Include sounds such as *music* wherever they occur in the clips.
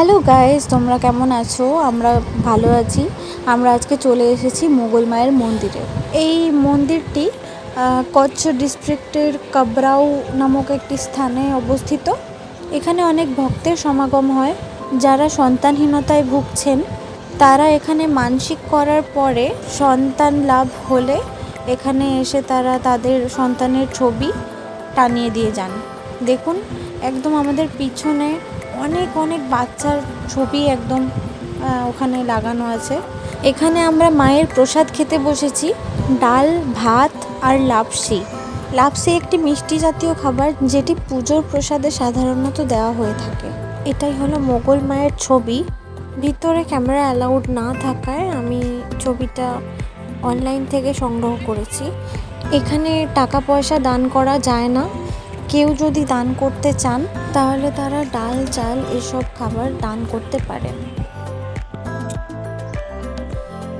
Hello guys তোমরা কেমন আছো? আমরা ভালো আছি। আমরা আজকে চলে এসেছি মোগল মায়ের মন্দিরে। এই মন্দিরটি কচ্ছ ডিস্ট্রিক্টের কাবরাও নামক একটি স্থানে অবস্থিত। এখানে অনেক ভক্তের সমাগম হয়। যারা সন্তানহীনতায় ভুগছেন, তারা এখানে মানসিক করার পরে সন্তান লাভ হলে এখানে এসে তারা তাদের সন্তানের ছবি টানিয়ে দিয়ে যান। দেখুন, একদম আমাদের পিছনে অনেক অনেক বাচ্চার ছবি একদম ওখানে লাগানো আছে। এখানে আমরা মায়ের প্রসাদ খেতে বসেছি, ডাল, ভাত আর লাপসি। লাপসি একটি মিষ্টি জাতীয় খাবার যেটি পুজোর প্রসাদে সাধারণত দেওয়া হয়ে থাকে। এটাই হলো মোগল মায়ের ছবি। ভিতরে ক্যামেরা অ্যালাউড না থাকায় আমি ছবিটা অনলাইন থেকে সংগ্রহ করেছি। এখানে টাকা পয়সা দান করা যায় না। কেউ যদি দান করতে চান, তাহলে তারা ডাল, চাল এসব খাবার দান করতে পারেন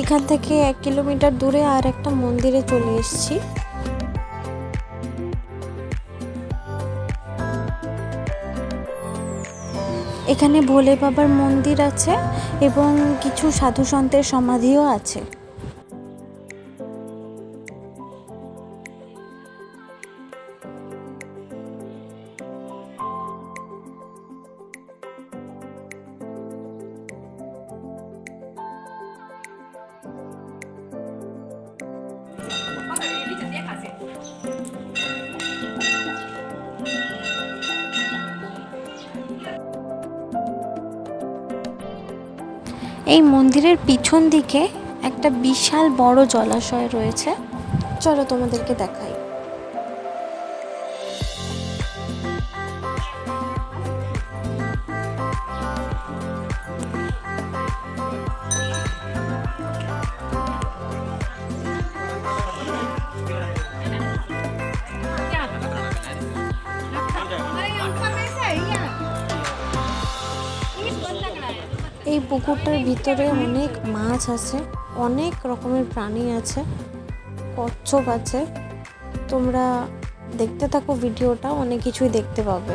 এখান থেকে এক কিলোমিটার দূরে আর একটা মন্দিরে চলে এসেছি। এখানে ভোলে বাবার মন্দির আছে এবং কিছু সাধু সন্তের সমাধিও আছে। এই মন্দিরের পিছন দিকে একটা বিশাল বড় জলাশয় রয়েছে। চলো তোমাদেরকে দেখাই। এই পুকুরটার ভিতরে অনেক মাছ আছে, অনেক রকমের প্রাণী আছে, কচ্ছপ আছে। তোমরা দেখতে থাকো ভিডিওটা, অনেক কিছুই দেখতে পাবে।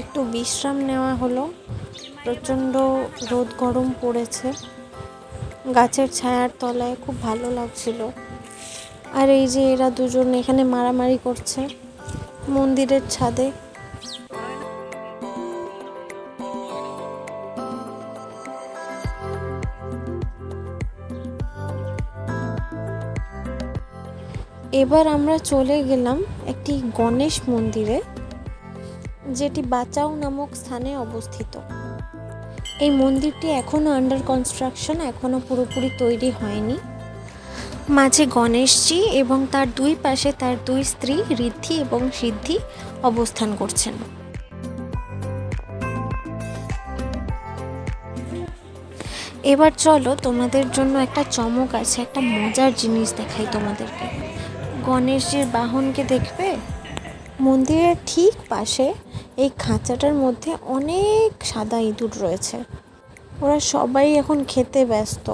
একটু বিশ্রাম নেওয়া হলো। প্রচণ্ড রোদ গরম পড়েছে। গাছের ছায়ার তলায় খুব ভালো লাগছিল। আর এই যে এরা দুজন এখানে মারামারি করছে মন্দিরের ছাদে। এবার আমরা চলে গেলাম একটি গণেশ মন্দিরে। যেটি বাচাও নামক স্থানে অবস্থিত। এই মন্দিরটি এখনও আন্ডার কনস্ট্রাকশন এখনও পুরোপুরি তৈরি হয়নি। মাঝে গণেশজি এবং তার দুই পাশে তার দুই স্ত্রী ঋদ্ধি এবং সিদ্ধি অবস্থান করছেন। এবার চলো তোমাদের জন্য একটা চমক আছে, একটা মজার জিনিস দেখাই তোমাদেরকে। গণেশজির বাহনকে দেখবে? মন্দিরের ঠিক পাশে এই খাঁচাটার মধ্যে অনেক সাদা ইঁদুর রয়েছে। ওরা সবাই এখন খেতে ব্যস্ত।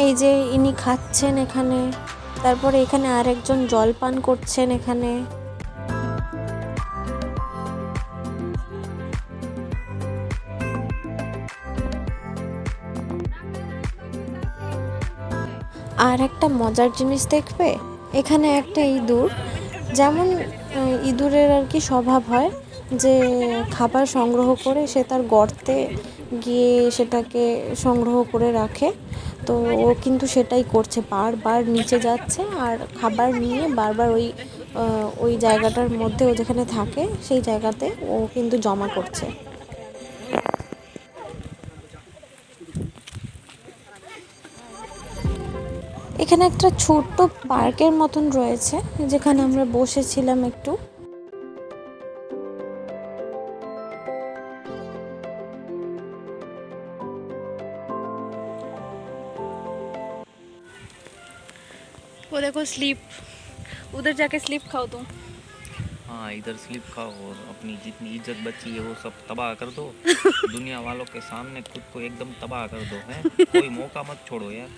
এই যে ইনি খাচ্ছেন এখানে, তারপরে এখানে আরেকজন জল পান করছেন এখানে। আর একটা মজার জিনিস দেখবে? এখানে একটা ইঁদুর, যেমন ইঁদুরের আর কি স্বভাব হয় যে খাবার সংগ্রহ করে সে তার গর্তে গিয়ে সেটাকে সংগ্রহ করে রাখে। তো ও কিন্তু সেটাই করছে, বারবার নিচে যাচ্ছে আর খাবার নিয়ে বারবার ওই ওই জায়গাটার মধ্যে ও যেখানে থাকে সেই জায়গাতে ও কিন্তু জমা করছে। এখানে একটা ছোট্ট পার্কের মতন রয়েছে, যেখানে আমরা বসেছিলাম একটু। वो देखो स्लीप उधर जाके स्लीप खाओ तुम। हाँ इधर स्लिप खाओ और अपनी जितनी इज़्ज़त बची है वो सब तबाह कर दो। *laughs* दुनिया वालों के सामने खुद को एकदम तबाह कर दो है? कोई मौका मत छोड़ो यार।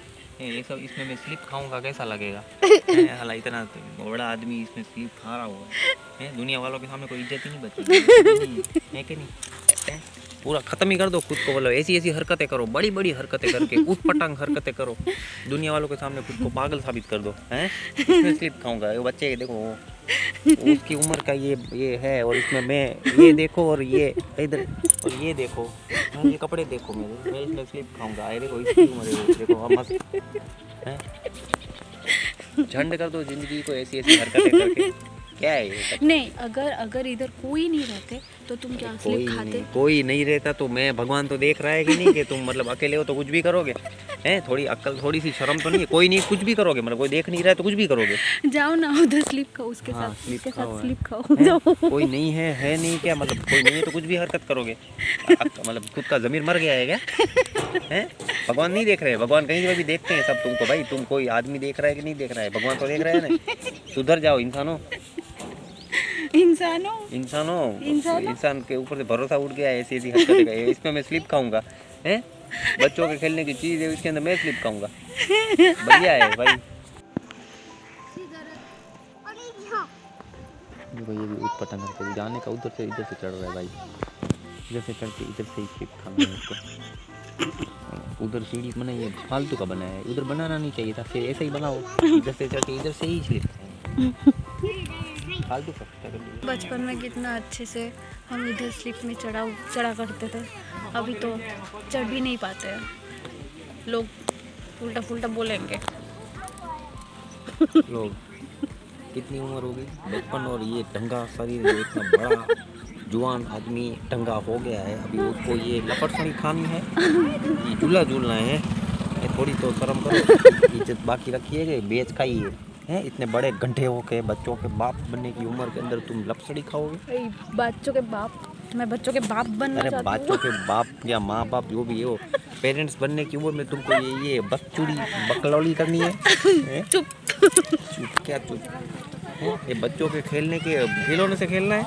ये सब इसमें मैं स्लिप खाऊँगा कैसा लगेगा? *laughs* हालाँकि इतना तो बड़ा आदमी इसमें स्लिप खा रहा हुआ है। दुनिया वालों के सामने कोई इज़्ज़त ही नहीं बची। है कि नहीं? हैं? पूरा खत्म ही कर दो खुद को बोलो ऐसी ऐसी हरकतें करो बड़ी बड़ी हरकतें करके *laughs* उठ पटांग हरकतें करो। दुनिया वालों के सामने खुद को पागल साबित कर दो हैं? इसमें स्लिप खाऊँगा ये बच्चे देखो उसकी उम्र का ये ये है और इसमें मैं ये देखो और ये इधर और ये देखो ये कपड़े देखो मेरे मैं इसमें स्लिप खाऊँगा। अरे देखो इसकी उम्र है देखो हम मस्त झंड कर दो ज़िंदगी को ऐसी ऐसी हरकतें करके। क्या है ये नहीं अगर अगर इधर कोई नहीं रहते तो तुम क्या कोई स्लीप खाते। कोई नहीं रहता तो मैं भगवान तो देख रहा है कि नहीं कि तुम मतलब अकेले हो तो कुछ भी करोगे? हैं थोड़ी अक्ल थोड़ी सी शर्म तो नहीं है? कोई नहीं कुछ भी करोगे? मतलब कोई देख नहीं रहा है तो कुछ भी करोगे? जाओ ना उधर स्लीप खाओ उसके हाँ, साथ उसके खाओ, हाँ। खाओ जाओ। कोई नहीं है है नहीं क्या? मतलब कोई नहीं है तो कुछ भी हरकत करोगे? मतलब खुद का जमीर मर गया है क्या? हैं भगवान नहीं देख रहे भगवान कहीं भी देखते हैं सब तुमको भाई? तुम कोई आदमी देख रहा है कि नहीं देख रहा है? भगवान तो देख रहा है ना। सुधर जाओ इंसानों। इंसानों? इंसानों? इंसानों? के ऊपर से भरोसा उठ गया है ऐसी ऐसी हरकतें का इसमें मैं स्लिप खाऊँगा हैं? बच्चों के खेलने की चीज़ है इसके अंदर मैं स्लिप खाऊँगा। बढ़िया है भाई। देखो ये भी उत्पटन करके जाने का उधर से इधर से चढ़ रहा है भाई। इधर से चढ़ के इधर से ही स्लिप खाना है इसको उधर सीढ़ी बना ये फालतू का बना है। उधर बनाना नहीं चाहिए था फिर ऐसे ही बनाओ। इधर से चढ़ के इधर से ही स्लिप क्या कर लिया? बचपन में कितना अच्छे से हम इधर स्लीप में चढ़ा चढ़ा करते थे। अभी तो चढ़ भी नहीं पाते हैं। लोग उल्टा फुल्टा बोलेंगे। लोग कितनी उम्र होगी बचपन और ये ढंगा शरीर इतना बड़ा जुआन आदमी ढंगा हो गया है। अभी उसको ये लपटसनी खानी है। ये झूला झूलना है। थोड़ी तो शर्म करो। इज़्ज़त बाकी रखिए कि बेच खाइए। हैं? इतने बड़े गड्ढे हो के बच्चों के बाप बनने की उम्र के अंदर तुम लपसड़ी खाओगे? बच्चों के बाप मैं बच्चों के बाप बनना अरे बच्चों के बाप या माँ बाप जो भी हो पेरेंट्स बनने की उम्र में तुमको ये ये बकचूड़ी बकलौली करनी है? *laughs* चुप। चुप क्या चुप? ये बच्चों के खेलने के खिलौने से खेलना है?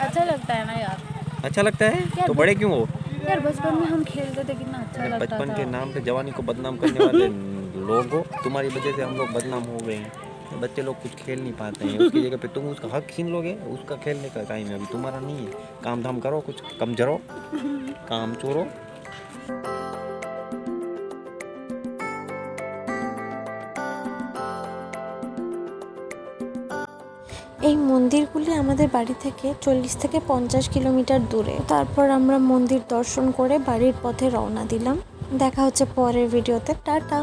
अच्छा लगता है ना यार। अच्छा लगता है? तो बड़े क्यों हो? यार बचपन में हम खेलते थे कितना अच्छा लगता बचपन के नाम पे जवानी को बदनाम करने वाले *laughs* लोग तुम्हारी वजह से हम लोग बदनाम हो गए हैं। बच्चे लोग कुछ खेल नहीं पाते हैं उसकी जगह पे तुम उसका हक छीन लोगे उसका खेलने का टाइम है अभी तुम्हारा नहीं है काम धाम करो कुछ कम जरो काम चोरो এই মন্দিরগুলি আমাদের বাড়ি থেকে চল্লিশ থেকে পঞ্চাশ কিলোমিটার দূরে তারপর আমরা মন্দির দর্শন করে বাড়ির পথে রওনা দিলাম দেখা হচ্ছে পরের ভিডিওতে টাটা